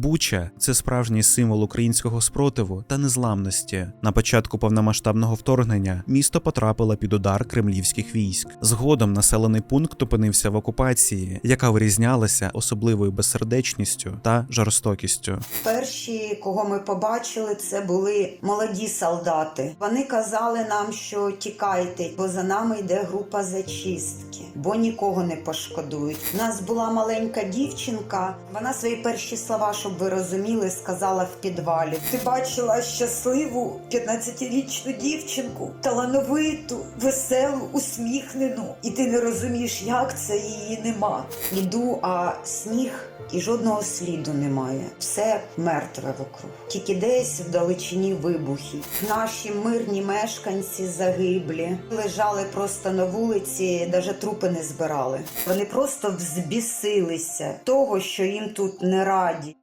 Буча це справжній символ українського спротиву та незламності. На початку повномасштабного вторгнення місто потрапило під удар кремлівських військ. Згодом населений пункт опинився в окупації, яка вирізнялася особливою безсердечністю та жорстокістю. Перші, кого ми побачили, це були молоді солдати. Вони казали нам, що тікайте, бо за нами йде група зачистки, бо нікого не пошкодують. У нас була маленька дівчинка. Вона свої перші слова, щоб ви розуміли, сказала в підвалі. Ти бачила щасливу 15-річну дівчинку, талановиту, веселу, усміхнену, і ти не розумієш, як це її нема. Іду, а сніг і жодного сліду немає. Все мертве вокруг. Тільки десь в далечині вибухи. Наші мирні мешканці загиблі, лежали просто на вулиці, навіть трупи не збирали. Вони просто взбісилися того, що їм тут не раді.